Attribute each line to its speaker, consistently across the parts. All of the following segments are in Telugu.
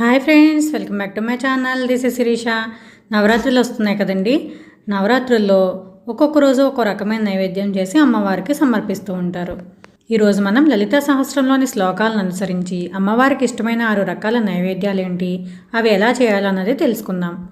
Speaker 1: Hi friends welcome back to my channel. This is Shirisha. నవరాత్రులు వస్తున్నాయి కదండి. నవరాత్రుల్లో ఒక్కొక్క రోజు ఒక్కో రకమైన నైవేద్యం చేసి అమ్మవారికి సమర్పిస్తూ ఉంటారు. ఈరోజు మనం లలిత సహస్రంలోని శ్లోకాలను అనుసరించి అమ్మవారికి ఇష్టమైన ఆరు రకాల నైవేద్యాలు ఏంటి అవి ఎలా చేయాలన్నది తెలుసుకుందాం.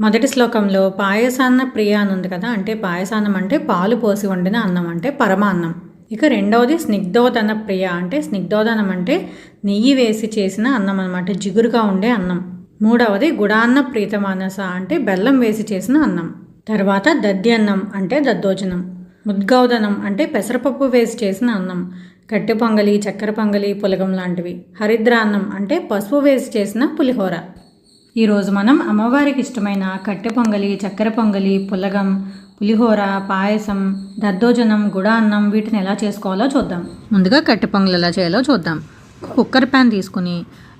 Speaker 1: మొదటి శ్లోకంలో పాయసాన్న ప్రియ అని ఉంది కదా అంటే పాయసాన్నం అంటే పాలు పోసి వండిన అన్నం అంటే పరమాన్నం. ఇక రెండవది స్నిగ్ధోదన ప్రియ అంటే స్నిగ్ధోదనం అంటే నెయ్యి వేసి చేసిన అన్నం అనమాట జిగురుగా ఉండే అన్నం. మూడవది గుడాన్న ప్రీతమానస అంటే బెల్లం వేసి చేసిన అన్నం. తర్వాత దద్యన్నం అంటే దద్దోజనం. ముద్గౌదనం అంటే పెసరపప్పు వేసి చేసిన అన్నం. కట్టె పొంగలి చక్కెర పొంగలి పులగం లాంటివి. హరిద్రాన్నం అంటే పసుపు వేసి చేసిన పులిహోర. ఈరోజు మనం అమ్మవారికి ఇష్టమైన కట్టె పొంగలి చక్కెర పొంగలి పులగం పులిహోర పాయసం దద్దోజనం గుడా అన్నం వీటిని ఎలా చేసుకోవాలో చూద్దాం. ముందుగా కట్టె పొంగలు ఎలా చేయాలో చూద్దాం. కుక్కర్ ప్యాన్ తీసుకుని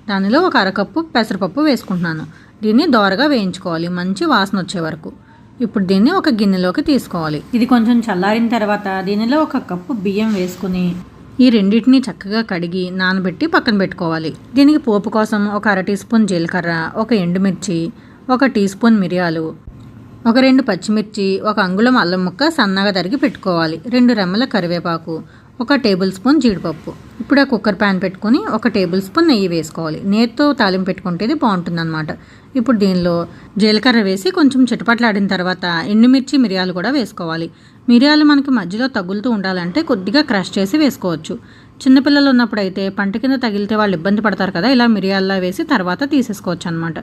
Speaker 1: దానిలో ఒక అరకప్పు పెసరపప్పు వేసుకుంటున్నాను. దీన్ని దోరగా వేయించుకోవాలి మంచి వాసన వచ్చే వరకు. ఇప్పుడు దీన్ని ఒక గిన్నెలోకి తీసుకోవాలి. ఇది కొంచెం చల్లారిన తర్వాత దీనిలో ఒక కప్పు బియ్యం వేసుకుని ఈ రెండింటిని చక్కగా కడిగి నానబెట్టి పక్కన పెట్టుకోవాలి. దీనికి పోపు కోసం ఒక అర టీ స్పూన్ జీలకర్ర ఒక ఎండుమిర్చి ఒక టీ స్పూన్ మిరియాలు ఒక రెండు పచ్చిమిర్చి ఒక అంగుళం అల్లం ముక్క సన్నగా తరిగి పెట్టుకోవాలి. రెండు రెమ్మల కరివేపాకు ఒక టేబుల్ స్పూన్ జీడిపప్పు. ఇప్పుడు ఆ కుక్కర్ ప్యాన్ పెట్టుకొని ఒక టేబుల్ స్పూన్ నెయ్యి వేసుకోవాలి. నేతితో తాలింపు పెట్టుకుంటే ఇది బాగుంటుందన్నమాట. ఇప్పుడు దీనిలో జీలకర్ర వేసి కొంచెం చిటపట్లాడిన తర్వాత ఎండుమిర్చి మిరియాలు కూడా వేసుకోవాలి. మిరియాలు మనకి మధ్యలో తగులుతూ ఉండాలంటే కొద్దిగా క్రష్ చేసి వేసుకోవచ్చు. చిన్నపిల్లలు ఉన్నప్పుడు అయితే పంట కింద తగిలితే వాళ్ళు ఇబ్బంది పడతారు కదా ఇలా మిరియాల్లో వేసి తర్వాత తీసేసుకోవచ్చు అనమాట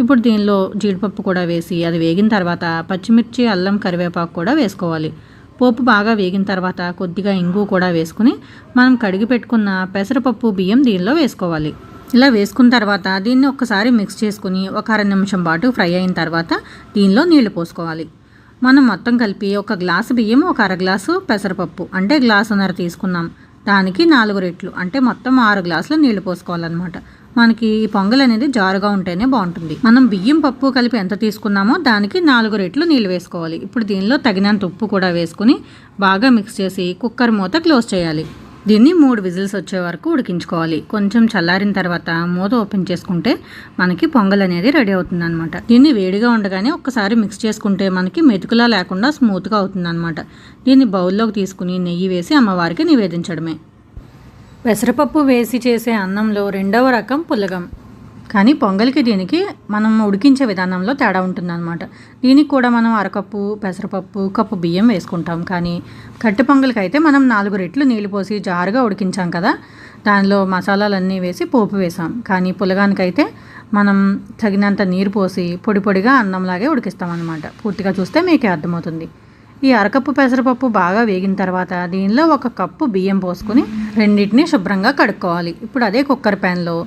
Speaker 1: ఇప్పుడు దీనిలో జీడిపప్పు కూడా వేసి అది వేగిన తర్వాత పచ్చిమిర్చి అల్లం కరివేపాకు కూడా వేసుకోవాలి. పోపు బాగా వేగిన తర్వాత కొద్దిగా ఇంగు కూడా వేసుకుని మనం కడిగి పెట్టుకున్న పెసరపప్పు బియ్యం దీనిలో వేసుకోవాలి. ఇలా వేసుకున్న తర్వాత దీన్ని ఒక్కసారి మిక్స్ చేసుకుని ఒక అర నిమిషం పాటు ఫ్రై అయిన తర్వాత దీనిలో నీళ్ళు పోసుకోవాలి. మనం మొత్తం కలిపి ఒక గ్లాసు బియ్యం ఒక అర గ్లాసు పెసరపప్పు అంటే గ్లాసున్నర తీసుకున్నాం. దానికి నాలుగు రెట్లు అంటే మొత్తం ఆరు గ్లాసులు నీళ్ళు పోసుకోవాలన్నమాట. మనకి ఈ పొంగల్ అనేది జారుగా ఉంటేనే బాగుంటుంది. మనం బియ్యం పప్పు కలిపి ఎంత తీసుకున్నామో దానికి నాలుగు రెట్లు నీళ్ళు వేసుకోవాలి. ఇప్పుడు దీనిలో తగినంత ఉప్పు కూడా వేసుకుని బాగా మిక్స్ చేసి కుక్కర్ మూత క్లోజ్ చేయాలి. దీన్ని మూడు విజిల్స్ వచ్చే వరకు ఉడికించుకోవాలి. కొంచెం చల్లారిన తర్వాత మూత ఓపెన్ చేసుకుంటే మనకి పొంగల్ అనేది రెడీ అవుతుంది అనమాట దీన్ని వేడిగా ఉండగానే ఒక్కసారి మిక్స్ చేసుకుంటే మనకి మెతుకులా లేకుండా స్మూత్గా అవుతుంది అనమాట దీన్ని బౌల్లోకి తీసుకుని నెయ్యి వేసి అమ్మవారికి నివేదించడమే. పెసరపప్పు వేసి చేసే అన్నంలో రెండవ రకం పులగం. కానీ పొంగల్కి దీనికి మనం ఉడికించే విధానంలో తేడా ఉంటుందన్నమాట. దీనికి కూడా మనం అరకప్పు పెసరపప్పు కప్పు బియ్యం వేసుకుంటాం. కానీ కట్టి పొంగల్కి అయితే మనం నాలుగు రెట్లు నీళ్ళు పోసి జారుగా ఉడికించాం కదా. దానిలో మసాలాలన్నీ వేసి పోపు వేసాం. కానీ పులగానికైతే మనం తగినంత నీరు పోసి పొడి పొడిగా అన్నంలాగే ఉడికిస్తాం అనమాట పూర్తిగా చూస్తే మీకే అర్థమవుతుంది. ఈ అరకప్పు పెసరపప్పు బాగా వేగిన తర్వాత దీనిలో ఒక కప్పు బియ్యం పోసుకుని రెండింటిని శుభ్రంగా కడుక్కోవాలి. ఇప్పుడు అదే కుక్కర్ ప్యాన్లో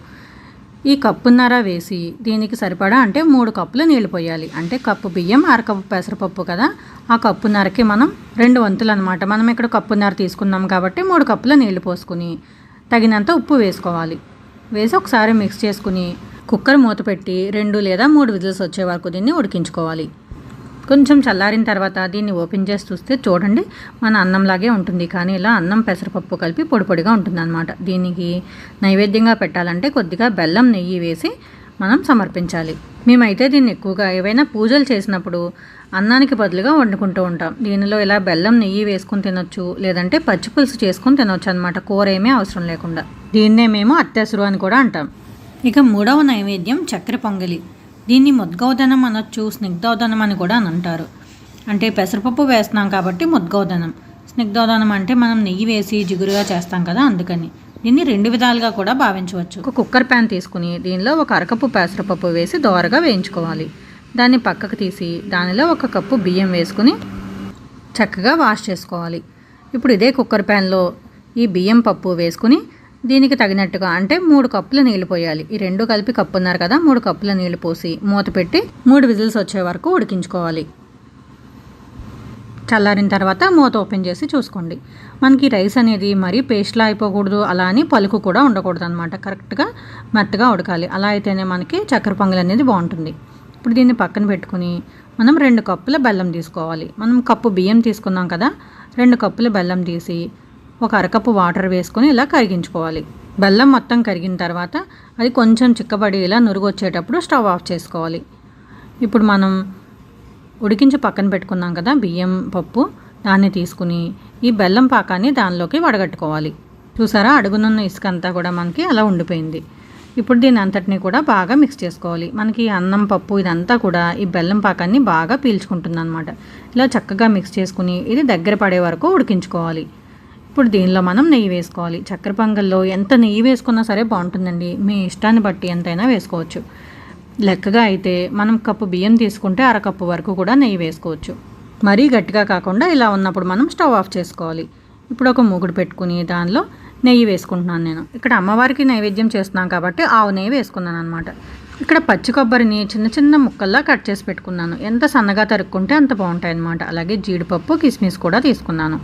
Speaker 1: ఈ కప్పున్నర వేసి దీనికి సరిపడా అంటే మూడు కప్పులు నీళ్ళు పోయాలి. అంటే కప్పు బియ్యం అరకప్పు పెసరపప్పు కదా? ఆ కప్పున్నరకి మనం రెండు వంతులు అనమాట మనం ఇక్కడ కప్పున్నర తీసుకున్నాం కాబట్టి మూడు కప్పుల నీళ్ళు పోసుకుని తగినంత ఉప్పు వేసుకోవాలి. వేసి ఒకసారి మిక్స్ చేసుకుని కుక్కర్ మూత పెట్టి రెండు లేదా మూడు విజిల్స్ వచ్చే వరకు దీన్ని ఉడికించుకోవాలి. కొంచెం చల్లారిన తర్వాత దీన్ని ఓపెన్ చేసి చూస్తే చూడండి మన అన్నంలాగే ఉంటుంది. కానీ ఇలా అన్నం పెసరపప్పు కలిపి పొడి పొడిగా ఉంటుందన్నమాట. దీనికి నైవేద్యంగా పెట్టాలంటే కొద్దిగా బెల్లం నెయ్యి వేసి మనం సమర్పించాలి. మేమైతే దీన్ని ఎక్కువగా ఏవైనా పూజలు చేసినప్పుడు అన్నానికి బదులుగా వండుకుంటూ ఉంటాం. దీనిలో ఇలా బెల్లం నెయ్యి వేసుకొని తినొచ్చు లేదంటే పచ్చి పులుసు చేసుకుని తినొచ్చు అనమాట కూర ఏమీ అవసరం లేకుండా. దీన్నే మేము అత్యసురు అని కూడా అంటాం. ఇక మూడవ నైవేద్యం చక్కెర పొంగలి. దీన్ని ముద్గౌదనం అనొచ్చు స్నిగ్ధోదనం అని కూడా అని అంటారు అంటే పెసరపప్పు వేస్తున్నాం కాబట్టి ముద్గౌదనం. స్నిగ్ధోదనం అంటే మనం నెయ్యి వేసి జిగురుగా చేస్తాం కదా అందుకని. దీన్ని రెండు విధాలుగా కూడా భావించవచ్చు. ఒక కుక్కర్ ప్యాన్ తీసుకుని దీనిలో ఒక అరకప్పు పెసరపప్పు వేసి దోరగా వేయించుకోవాలి. దాన్ని పక్కకు తీసి దానిలో ఒక కప్పు బియ్యం వేసుకుని చక్కగా వాష్ చేసుకోవాలి. ఇప్పుడు ఇదే కుక్కర్ ప్యాన్లో ఈ బియ్యం పప్పు వేసుకుని దీనికి తగినట్టుగా అంటే మూడు కప్పుల నీళ్ళు పోయాలి. ఈ రెండు కలిపి కప్పు ఉన్నారు కదా మూడు కప్పుల నీళ్ళు పోసి మూత పెట్టి మూడు విజిల్స్ వచ్చే వరకు ఉడికించుకోవాలి. చల్లారిన తర్వాత మూత ఓపెన్ చేసి చూసుకోండి. మనకి రైస్ అనేది మరీ పేస్ట్లా అయిపోకూడదు అలా అని పలుకు కూడా ఉండకూడదు అనమాట కరెక్ట్గా మెత్తగా ఉడకాలి. అలా అయితేనే మనకి చక్కెర పొంగల్ అనేది బాగుంటుంది. ఇప్పుడు దీన్ని పక్కన పెట్టుకుని మనం రెండు కప్పుల బెల్లం తీసుకోవాలి. మనం కప్పు బియ్యం తీసుకున్నాం కదా రెండు కప్పుల బెల్లం తీసి ఒక అరకప్పు వాటర్ వేసుకొని ఇలా కరిగించుకోవాలి. బెల్లం మొత్తం కరిగిన తర్వాత అది కొంచెం చిక్కబడి ఇలా నురుగు వచ్చేటప్పుడు స్టవ్ ఆఫ్ చేసుకోవాలి. ఇప్పుడు మనం ఉడికించి పక్కన పెట్టుకున్నాం కదా బియ్యం పప్పు దాన్ని తీసుకుని ఈ బెల్లం పాకాన్ని దానిలోకి వడగట్టుకోవాలి. చూసారా అడుగునున్న ఇసుక అంతా కూడా మనకి అలా ఉండిపోయింది. ఇప్పుడు దీని అంతటిని కూడా బాగా మిక్స్ చేసుకోవాలి. మనకి అన్నం పప్పు ఇదంతా కూడా ఈ బెల్లం పాకాన్ని బాగా పీల్చుకుంటుంది అనమాట ఇలా చక్కగా మిక్స్ చేసుకుని ఇది దగ్గర పడే వరకు ఉడికించుకోవాలి. ఇప్పుడు దీనిలో మనం నెయ్యి వేసుకోవాలి. చక్కెర పొంగల్లో ఎంత నెయ్యి వేసుకున్నా సరే బాగుంటుందండి. మీ ఇష్టాన్ని బట్టి ఎంతైనా వేసుకోవచ్చు. లెక్కగా అయితే మనం కప్పు బియ్యం తీసుకుంటే అరకప్పు వరకు కూడా నెయ్యి వేసుకోవచ్చు. మరీ గట్టిగా కాకుండా ఇలా ఉన్నప్పుడు మనం స్టవ్ ఆఫ్ చేసుకోవాలి. ఇప్పుడు ఒక మూగుడు పెట్టుకుని దానిలో నెయ్యి వేసుకుంటున్నాను నేను. ఇక్కడ అమ్మవారికి నైవేద్యం చేస్తున్నాం కాబట్టి ఆవు నెయ్యి వేసుకున్నాను అనమాట ఇక్కడ పచ్చి కొబ్బరిని చిన్న చిన్న ముక్కల్లా కట్ చేసి పెట్టుకున్నాను. ఎంత సన్నగా తరుక్కుంటే అంత బాగుంటాయి అనమాట అలాగే జీడిపప్పు కిస్మిస్ కూడా తీసుకున్నాను.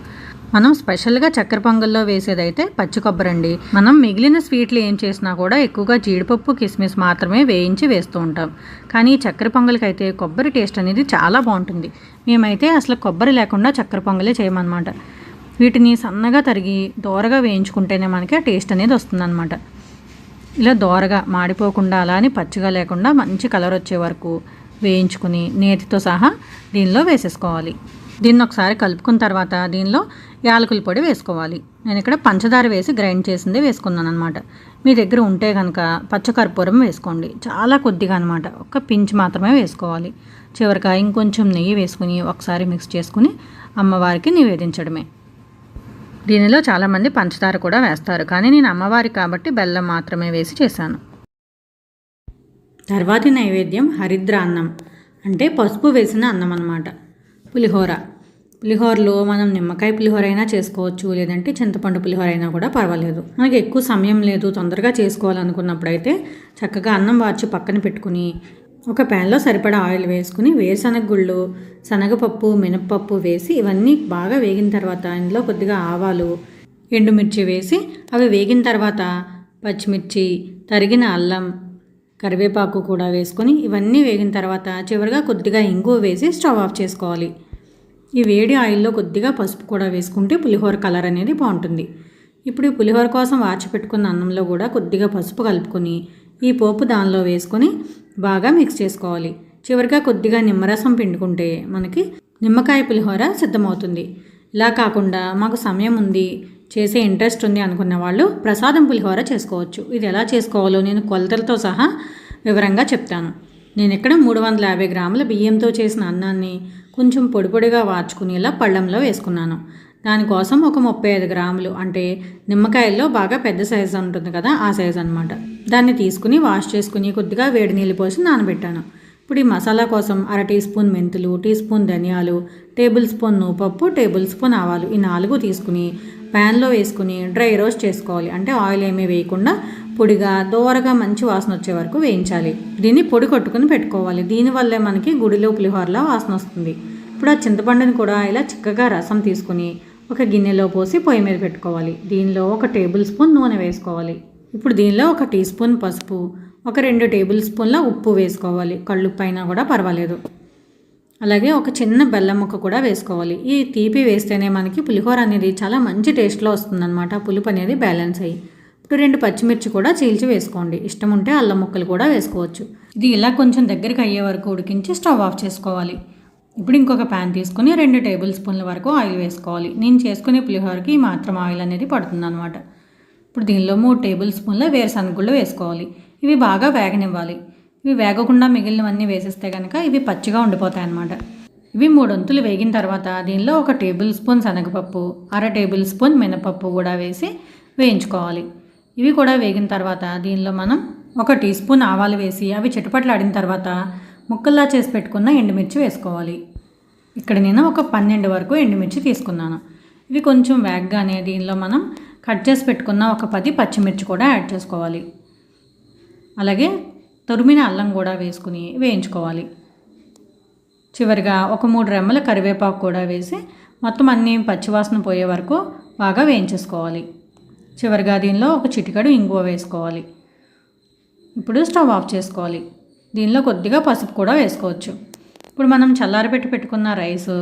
Speaker 1: మనం స్పెషల్గా చక్కెర పొంగల్లో వేసేదైతే పచ్చి కొబ్బరి అండి మనం మిగిలిన స్వీట్లు ఏం చేసినా కూడా ఎక్కువగా జీడిపప్పు కిస్మిస్ మాత్రమే వేయించి వేస్తూ ఉంటాం. కానీ చక్కెర పొంగల్కైతే అయితే కొబ్బరి టేస్ట్ అనేది చాలా బాగుంటుంది. మేమైతే అసలు కొబ్బరి లేకుండా చక్కెర పొంగలే చేయమన్నమాట. వీటిని సన్నగా తరిగి దోరగా వేయించుకుంటేనే మనకి ఆ టేస్ట్ అనేది వస్తుందన్నమాట. ఇలా దోరగా మాడిపోకుండా అలా అని పచ్చిగా లేకుండా మంచి కలర్ వచ్చే వరకు వేయించుకుని నేతితో సహా దీనిలో వేసేసుకోవాలి. దీన్ని ఒకసారి కలుపుకున్న తర్వాత దీనిలో యాలకుల పొడి వేసుకోవాలి. నేను ఇక్కడ పంచదార వేసి గ్రైండ్ చేసింది వేసుకున్నాను అనమాట మీ దగ్గర ఉంటే కనుక పచ్చకర్పూరం వేసుకోండి. చాలా కొద్దిగా అనమాట ఒక పించ్ మాత్రమే వేసుకోవాలి. చివరిగా ఇంకొంచెం నెయ్యి వేసుకుని ఒకసారి మిక్స్ చేసుకుని అమ్మవారికి నివేదించడమే. దీనిలో చాలామంది పంచదార కూడా వేస్తారు. కానీ నేను అమ్మవారి కాబట్టి బెల్లం మాత్రమే వేసి చేశాను. తర్వాతి నైవేద్యం హరిద్ర అన్నం అంటే పసుపు వేసిన అన్నం అన్నమాట. పులిహోర. పులిహోరలో మనం నిమ్మకాయ పులిహోర అయినా చేసుకోవచ్చు లేదంటే చింతపండు పులిహోర అయినా కూడా పర్వాలేదు. మనకి ఎక్కువ సమయం లేదు తొందరగా చేసుకోవాలనుకున్నప్పుడైతే చక్కగా అన్నం వార్చి పక్కన పెట్టుకుని ఒక ప్యాన్లో సరిపడా ఆయిల్ వేసుకుని వేరుశనగ గుళ్ళు శనగపప్పు మినప్పప్పు వేసి ఇవన్నీ బాగా వేగిన తర్వాత ఇందులో కొద్దిగా ఆవాలు ఎండుమిర్చి వేసి అవి వేగిన తర్వాత పచ్చిమిర్చి తరిగిన అల్లం కరివేపాకు కూడా వేసుకొని ఇవన్నీ వేగిన తర్వాత చివరిగా కొద్దిగా ఇంగువ వేసి స్టవ్ ఆఫ్ చేసుకోవాలి. ఈ వేడి ఆయిల్లో కొద్దిగా పసుపు కూడా వేసుకుంటే పులిహోర కలర్ అనేది బాగుంటుంది. ఇప్పుడు ఈ పులిహోర కోసం వాచి పెట్టుకున్న అన్నంలో కూడా కొద్దిగా పసుపు కలుపుకొని ఈ పోపు దానిలో వేసుకొని బాగా మిక్స్ చేసుకోవాలి. చివరిగా కొద్దిగా నిమ్మరసం పిండుకుంటే మనకి నిమ్మకాయ పులిహోర సిద్ధమవుతుంది. ఇలా కాకుండా మాకు సమయం ఉంది చేసే ఇంట్రెస్ట్ ఉంది అనుకున్న వాళ్ళు ప్రసాదం పులిహోర చేసుకోవచ్చు. ఇది ఎలా చేసుకోవాలో నేను కొలతలతో సహా వివరంగా చెప్తాను. నేను ఇక్కడ మూడు వందల యాభై గ్రాముల బియ్యంతో చేసిన అన్నాన్ని కొంచెం పొడి పొడిగా వార్చుకునేలా పళ్ళంలో వేసుకున్నాను. దానికోసం ఒక ముప్పై ఐదు గ్రాములు అంటే నిమ్మకాయల్లో బాగా పెద్ద సైజు ఉంటుంది కదా ఆ సైజు అనమాట దాన్ని తీసుకుని వాష్ చేసుకుని కొద్దిగా వేడి నీళ్ళు పోసి నానబెట్టాను. ఇప్పుడు ఈ మసాలా కోసం అర టీ స్పూన్ మెంతులు టీ స్పూన్ ధనియాలు టేబుల్ స్పూన్ నూపప్పు టేబుల్ స్పూన్ ఆవాలు ఈ నాలుగు తీసుకుని ప్యాన్లో వేసుకుని డ్రై రోస్ట్ చేసుకోవాలి. అంటే ఆయిల్ ఏమీ వేయకుండా పొడిగా దోరగా మంచి వాసన వచ్చే వరకు వేయించాలి. దీన్ని పొడి కొట్టుకుని పెట్టుకోవాలి. దీనివల్లే మనకి గుడిలో పులిహోరలా వాసన వస్తుంది. ఇప్పుడు ఆ చింతపండుని కూడా ఇలా చిక్కగా రసం తీసుకుని ఒక గిన్నెలో పోసి పొయ్యి మీద పెట్టుకోవాలి. దీనిలో ఒక టేబుల్ స్పూన్ నూనె వేసుకోవాలి. ఇప్పుడు దీనిలో ఒక టీ స్పూన్ పసుపు ఒక రెండు టేబుల్ స్పూన్ల ఉప్పు వేసుకోవాలి. కళ్ళు పైన కూడా పర్వాలేదు. అలాగే ఒక చిన్న బెల్లం ముక్క కూడా వేసుకోవాలి. ఈ తీపి వేస్తేనే మనకి పులిహోర అనేది చాలా మంచి టేస్ట్లో వస్తుందన్నమాట. పులుపు అనేది బ్యాలెన్స్ అయ్యి. రెండు పచ్చిమిర్చి కూడా చీల్చి వేసుకోండి. ఇష్టం ఉంటే అల్లం ముక్కలు కూడా వేసుకోవచ్చు. ఇది ఇలా కొంచెం దగ్గరికి అయ్యే వరకు ఉడికించి స్టవ్ ఆఫ్ చేసుకోవాలి. ఇప్పుడు ఇంకొక ప్యాన్ తీసుకుని రెండు టేబుల్ స్పూన్ల వరకు ఆయిల్ వేసుకోవాలి. నేను చేసుకునే పులిహోరకి ఈ మాత్రం ఆయిల్ అనేది పడుతుంది అనమాట ఇప్పుడు దీనిలో మూడు టేబుల్ స్పూన్ల వేరుశనగ గుళ్ళు వేసుకోవాలి. ఇవి బాగా వేగనివ్వాలి. ఇవి వేగకుండా మిగిలినవన్నీ వేసేస్తే కనుక ఇవి పచ్చిగా ఉండిపోతాయి అన్నమాట ఇవి మూడొంతులు వేగిన తర్వాత దీనిలో ఒక టేబుల్ స్పూన్ శనగపప్పు అర టేబుల్ స్పూన్ మినపప్పు కూడా వేసి వేయించుకోవాలి. ఇవి కూడా వేగిన తర్వాత దీనిలో మనం ఒక టీ స్పూన్ ఆవాలు వేసి అవి చిటపట్లాడిన తర్వాత ముక్కల్లా చేసి పెట్టుకున్న ఎండుమిర్చి వేసుకోవాలి. ఇక్కడ నేను ఒక పన్నెండు వరకు ఎండుమిర్చి తీసుకున్నాను. ఇవి కొంచెం వేగగానే దీనిలో మనం కట్ చేసి పెట్టుకున్న ఒక పది పచ్చిమిర్చి కూడా యాడ్ చేసుకోవాలి. అలాగే తురిమిన అల్లం కూడా వేసుకుని వేయించుకోవాలి. చివరిగా ఒక మూడు రెమ్మల కరివేపాకు కూడా వేసి మొత్తం అన్నీ పచ్చివాసన పోయే వరకు బాగా వేయించేసుకోవాలి. చివరిగా దీనిలో ఒక చిటికడు ఇంగువ వేసుకోవాలి. ఇప్పుడు స్టవ్ ఆఫ్ చేసుకోవాలి. దీనిలో కొద్దిగా పసుపు కూడా వేసుకోవచ్చు. ఇప్పుడు మనం చల్లారబెట్టి పెట్టుకున్న రైస్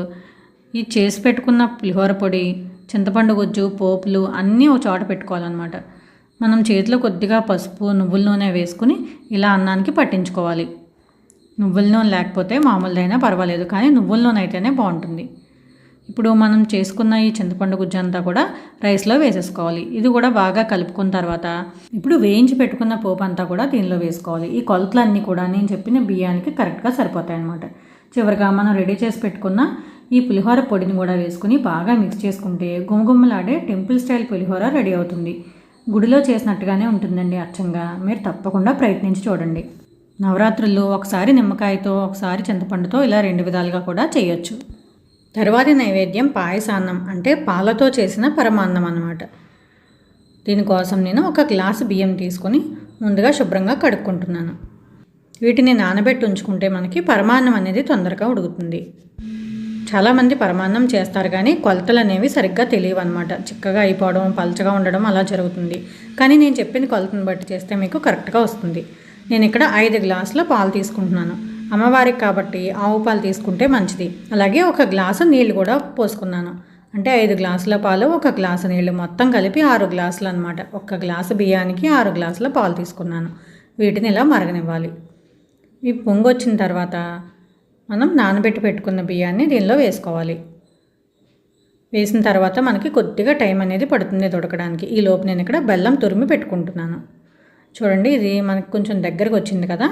Speaker 1: ఈ చేసి పెట్టుకున్న పులిహోర పొడి చింతపండు గుజ్జు పోపులు అన్నీ ఒక చోట పెట్టుకోవాలన్నమాట. మనం చేతిలో కొద్దిగా పసుపు నువ్వుల నూనె వేసుకుని ఇలా అన్నానికి పట్టించుకోవాలి. నువ్వుల నూనె లేకపోతే మామూలుదైనా పర్వాలేదు కానీ నువ్వుల నూనె అయితేనే బాగుంటుంది. ఇప్పుడు మనం చేసుకున్న ఈ చింతపండు గుజ్జు అంతా కూడా రైస్లో వేసేసుకోవాలి. ఇది కూడా బాగా కలుపుకున్న తర్వాత ఇప్పుడు వేయించి పెట్టుకున్న పోపు అంతా కూడా దీనిలో వేసుకోవాలి. ఈ కొలతలన్నీ కూడా నేను చెప్పిన బియ్యానికి కరెక్ట్గా సరిపోతాయి అన్నమాట. చివరిగా మనం రెడీ చేసి పెట్టుకున్న ఈ పులిహోర పొడిని కూడా వేసుకుని బాగా మిక్స్ చేసుకుంటే గుమగుమ్మలాడే టెంపుల్ స్టైల్ పులిహోర రెడీ అవుతుంది. గుడిలో చేసినట్టుగానే ఉంటుందండి అచ్చంగా. మీరు తప్పకుండా ప్రయత్నించి చూడండి. నవరాత్రుల్లో ఒకసారి నిమ్మకాయతో ఒకసారి చింతపండుతో ఇలా రెండు విధాలుగా కూడా చేయొచ్చు. తర్వాతి నైవేద్యం పాయసాన్నం అంటే పాలతో చేసిన పరమాన్నం అన్నమాట. దీనికోసం నేను ఒక గ్లాసు బియ్యం తీసుకొని ముందుగా శుభ్రంగా కడుక్కుంటున్నాను. వీటిని నానబెట్టి ఉంచుకుంటే మనకి పరమాన్నం అనేది తొందరగా ఉడుకుతుంది. చాలామంది పరమాన్నం చేస్తారు కానీ కొలతలు అనేవి సరిగ్గా తెలియవు అనమాట చిక్కగా అయిపోవడం పలచగా ఉండడం అలా జరుగుతుంది. కానీ నేను చెప్పిన కొలతను బట్టి చేస్తే మీకు కరెక్ట్గా వస్తుంది. నేను ఇక్కడ ఐదు గ్లాసుల పాలు తీసుకుంటున్నాను. అమ్మవారికి కాబట్టి ఆవు పాలు తీసుకుంటే మంచిది. అలాగే ఒక గ్లాసు నీళ్ళు కూడా పోసుకున్నాను. అంటే ఐదు గ్లాసుల పాలు ఒక గ్లాసు నీళ్ళు మొత్తం కలిపి ఆరు గ్లాసులు అనమాట ఒక్క గ్లాసు బియ్యానికి ఆరు గ్లాసుల పాలు తీసుకున్నాను. వీటిని ఇలా మరగనివ్వాలి. ఈ పొంగొచ్చిన తర్వాత మనం నానబెట్టి పెట్టుకున్న బియ్యాన్ని దీనిలో వేసుకోవాలి. వేసిన తర్వాత మనకి కొద్దిగా టైం అనేది పడుతుంది దొడకడానికి ఈ లోపు నేను ఇక్కడ బెల్లం తురిమి పెట్టుకుంటున్నాను. చూడండి ఇది మనకు కొంచెం దగ్గరకు వచ్చింది కదా.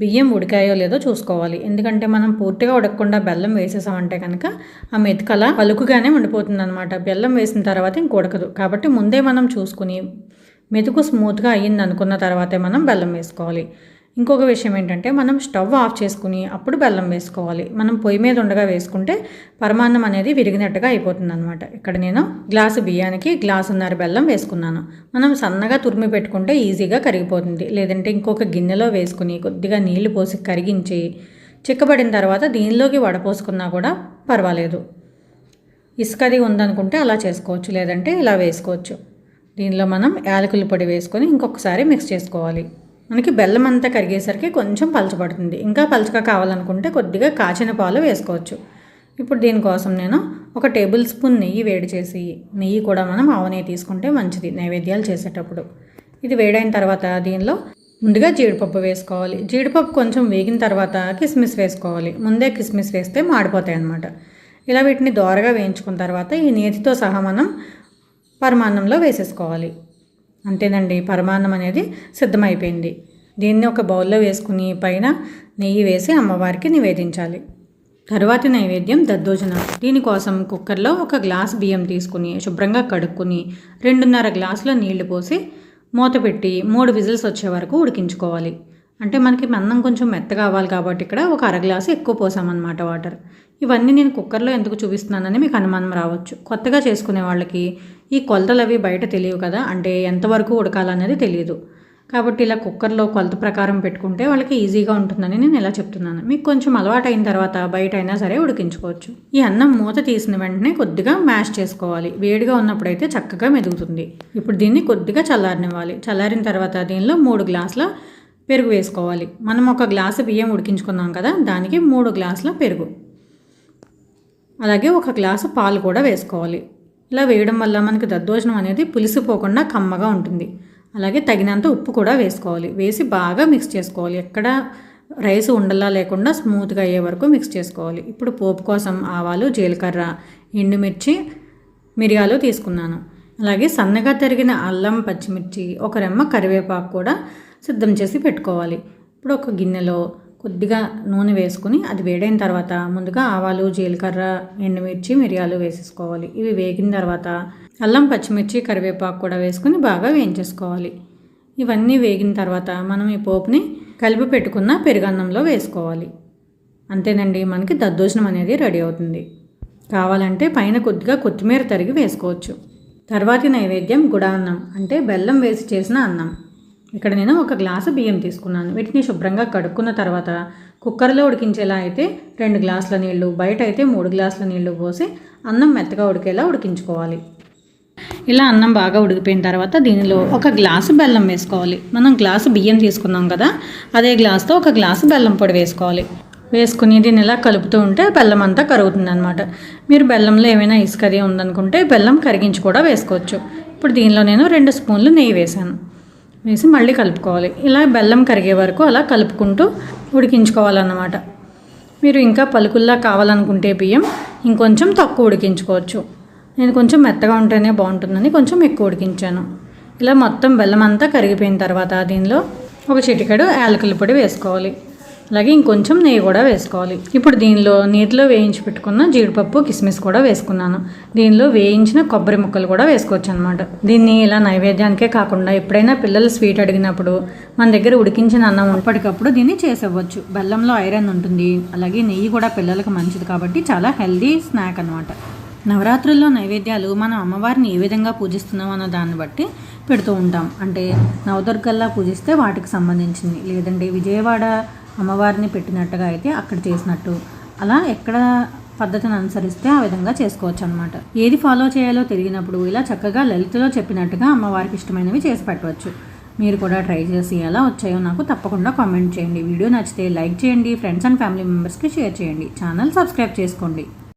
Speaker 1: బియ్యం ఉడికాయో లేదో చూసుకోవాలి. ఎందుకంటే మనం పూర్తిగా ఉడకకుండా బెల్లం వేసేసామంటే కనుక ఆ మెతుకల పలుకుగానే ఉండిపోతుంది అనమాట బెల్లం వేసిన తర్వాత ఇంక ఉడకదు. కాబట్టి ముందే మనం చూసుకుని మెతుకు స్మూత్గా అయ్యింది అనుకున్న తర్వాతే మనం బెల్లం వేసుకోవాలి. ఇంకొక విషయం ఏంటంటే మనం స్టవ్ ఆఫ్ చేసుకుని అప్పుడు బెల్లం వేసుకోవాలి. మనం పొయ్యి మీద ఉండగా వేసుకుంటే పరమాన్నం అనేది విరిగినట్టుగా అయిపోతుంది అనమాట ఇక్కడ నేను గ్లాసు బియ్యానికి గ్లాసున్నర బెల్లం వేసుకున్నాను. మనం సన్నగా తురిమి పెట్టుకుంటే ఈజీగా కరిగిపోతుంది. లేదంటే ఇంకొక గిన్నెలో వేసుకుని కొద్దిగా నీళ్ళు పోసి కరిగించి చిక్కబడిన తర్వాత దీనిలోకి వడపోసుకున్నా కూడా పర్వాలేదు. ఇసుకది ఉందనుకుంటే అలా చేసుకోవచ్చు. లేదంటే ఇలా వేసుకోవచ్చు. దీనిలో మనం యాలకుల పొడి వేసుకొని ఇంకొకసారి మిక్స్ చేసుకోవాలి. మనకి బెల్లం అంతా కరిగేసరికి కొంచెం పలచబడుతుంది ఇంకా పలచగా కావాలనుకుంటే కొద్దిగా కాచిన పాలు వేసుకోవచ్చు. ఇప్పుడు దీనికోసం నేను ఒక టేబుల్ స్పూన్ నెయ్యి వేడి చేసి నెయ్యి కూడా మనం ఆవ నెయ్యి తీసుకుంటే మంచిది నైవేద్యాలు చేసేటప్పుడు. ఇది వేడైన తర్వాత దీనిలో ముందుగా జీడిపప్పు వేసుకోవాలి. జీడిపప్పు కొంచెం వేగిన తర్వాత కిస్మిస్ వేసుకోవాలి. ముందే కిస్మిస్ వేస్తే మాడిపోతాయి అన్నమాట ఇలా వీటిని దోరగా వేయించుకున్న తర్వాత ఈ నేతితో సహా మనం పరమాన్నంలో వేసేసుకోవాలి. అంతేనండి. పరమాన్నం అనేది సిద్ధమైపోయింది. దీన్ని ఒక బౌల్లో వేసుకుని పైన నెయ్యి వేసి అమ్మవారికి నివేదించాలి. తరువాతి నైవేద్యం దద్దోజనం. దీనికోసం కుక్కర్లో ఒక గ్లాస్ బియ్యం తీసుకుని శుభ్రంగా కడుక్కుని రెండున్నర గ్లాసుల నీళ్ళు పోసి మూత పెట్టి మూడు విజిల్స్ వచ్చే వరకు ఉడికించుకోవాలి. అంటే మనకి మన్నం కొంచెం మెత్తగా అవ్వాలి కాబట్టి ఇక్కడ ఒక అర గ్లాసు ఎక్కువ పోసామన్నమాట వాటర్. ఇవన్నీ నేను కుక్కర్లో ఎందుకు చూపిస్తున్నానని మీకు అనుమానం రావచ్చు. కొత్తగా చేసుకునే వాళ్ళకి ఈ కొలతలు అవి బయట తెలియవు కదా. అంటే ఎంతవరకు ఉడకాలనేది తెలియదు కాబట్టి ఇలా కుక్కర్లో కొలత ప్రకారం పెట్టుకుంటే వాళ్ళకి ఈజీగా ఉంటుందని నేను ఇలా చెప్తున్నాను. మీకు కొంచెం అలవాటు అయిన తర్వాత బయట అయినా సరే ఉడికించుకోవచ్చు. ఈ అన్నం మూత తీసిన వెంటనే కొద్దిగా మ్యాష్ చేసుకోవాలి. వేడిగా ఉన్నప్పుడైతే చక్కగా మెదుగుతుంది. ఇప్పుడు దీన్ని కొద్దిగా చల్లారనివ్వాలి. చల్లారిన తర్వాత దీనిలో మూడు గ్లాసుల పెరుగు వేసుకోవాలి. మనం ఒక గ్లాసు బియ్యం ఉడికించుకున్నాం కదా దానికి మూడు గ్లాసుల పెరుగు. అలాగే ఒక గ్లాసు పాలు కూడా వేసుకోవాలి. ఇలా వేయడం వల్ల మనకి దద్దోజనం అనేది పులిసిపోకుండా కమ్మగా ఉంటుంది. అలాగే తగినంత ఉప్పు కూడా వేసుకోవాలి. వేసి బాగా మిక్స్ చేసుకోవాలి. ఎక్కడ రైస్ ఉండలా లేకుండా స్మూత్గా అయ్యే వరకు మిక్స్ చేసుకోవాలి. ఇప్పుడు పోపు కోసం ఆవాలు జీలకర్ర ఎండుమిర్చి మిరియాలు తీసుకున్నాను. అలాగే సన్నగా తరిగిన అల్లం పచ్చిమిర్చి ఒక రెమ్మ కరివేపాకు కూడా సిద్ధం చేసి పెట్టుకోవాలి. ఇప్పుడు ఒక గిన్నెలో కొద్దిగా నూనె వేసుకుని అది వేడైన తర్వాత ముందుగా ఆవాలు జీలకర్ర ఎండుమిర్చి మిరియాలు వేసేసుకోవాలి. ఇవి వేగిన తర్వాత అల్లం పచ్చిమిర్చి కరివేపాకు కూడా వేసుకుని బాగా వేయించేసుకోవాలి. ఇవన్నీ వేగిన తర్వాత మనం ఈ పోపుని కలిపి పెట్టుకున్న పెరుగన్నంలో వేసుకోవాలి. అంతేనండి మనకి దద్దోజనం అనేది రెడీ అవుతుంది. కావాలంటే పైన కొద్దిగా కొత్తిమీర తరిగి వేసుకోవచ్చు. తర్వాతి నైవేద్యం గుడాన్నం అంటే బెల్లం వేసి చేసిన అన్నం. ఇక్కడ నేను ఒక గ్లాసు బియ్యం తీసుకున్నాను. వీటిని శుభ్రంగా కడుక్కున్న తర్వాత కుక్కర్లో ఉడికించేలా అయితే రెండు గ్లాసుల నీళ్ళు బయట అయితే మూడు గ్లాసుల నీళ్ళు పోసి అన్నం మెత్తగా ఉడికేలా ఉడికించుకోవాలి. ఇలా అన్నం బాగా ఉడికిపోయిన తర్వాత దీనిలో ఒక గ్లాసు బెల్లం వేసుకోవాలి. మనం గ్లాసు బియ్యం తీసుకున్నాం కదా అదే గ్లాస్తో ఒక గ్లాసు బెల్లం పొడి వేసుకోవాలి. వేసుకుని దీన్ని ఇలా కలుపుతూ ఉంటే బెల్లం అంతా కరుగుతుంది అనమాట మీరు బెల్లంలో ఏమైనా ఇసుక అది ఉందనుకుంటే బెల్లం కరిగించి కూడా వేసుకోవచ్చు. ఇప్పుడు దీనిలో నేను రెండు స్పూన్లు నెయ్యి వేసాను వేసి మళ్ళీ కలుపుకోవాలి. ఇలా బెల్లం కరిగే వరకు అలా కలుపుకుంటూ ఉడికించుకోవాలన్నమాట. మీరు ఇంకా పలుకుల్లా కావాలనుకుంటే బియ్యం ఇంకొంచెం తక్కువ ఉడికించుకోవచ్చు. నేను కొంచెం మెత్తగా ఉంటేనే బాగుంటుందని కొంచెం ఎక్కువ ఉడికించాను. ఇలా మొత్తం బెల్లం అంతా కరిగిపోయిన తర్వాత దీనిలో ఒక చిటికెడు యాలకుల పొడి వేసుకోవాలి. అలాగే ఇంకొంచెం నెయ్యి కూడా వేసుకోవాలి. ఇప్పుడు దీనిలో నీటిలో వేయించి పెట్టుకున్న జీడిపప్పు కిస్మిస్ కూడా వేసుకున్నాను. దీనిలో వేయించిన కొబ్బరి ముక్కలు కూడా వేసుకోవచ్చు అనమాట దీన్ని ఇలా నైవేద్యానికే కాకుండా ఎప్పుడైనా పిల్లలు స్వీట్ అడిగినప్పుడు మన దగ్గర ఉడికించిన అన్నం ఉన్నప్పటికప్పుడు దీన్ని చేసేవచ్చు బెల్లంలో ఐరన్ ఉంటుంది. అలాగే నెయ్యి కూడా పిల్లలకు మంచిది కాబట్టి చాలా హెల్దీ స్నాక్ అనమాట నవరాత్రుల్లో నైవేద్యాలు మనం అమ్మవారిని ఏ విధంగా పూజిస్తున్నాం అన్న దాన్ని బట్టి పెడుతూ ఉంటాం. అంటే నవదుర్గల్లా పూజిస్తే వాటికి సంబంధించింది. లేదంటే విజయవాడ అమ్మవారిని పెట్టినట్టుగా అయితే అక్కడ చేసినట్టు. అలా ఎక్కడ పద్ధతిని అనుసరిస్తే ఆ విధంగా చేసుకోవచ్చు అనమాట ఏది ఫాలో చేయాలో తెలియనప్పుడు ఇలా చక్కగా లలితలో చెప్పినట్టుగా అమ్మవారికి ఇష్టమైనవి చేసి పెట్టవచ్చు. మీరు కూడా ట్రై చేసి ఎలా వచ్చాయో నాకు తప్పకుండా కామెంట్ చేయండి. వీడియో నచ్చితే లైక్ చేయండి. ఫ్రెండ్స్ అండ్ ఫ్యామిలీ మెంబర్స్కి షేర్ చేయండి. ఛానల్ సబ్స్క్రైబ్ చేసుకోండి.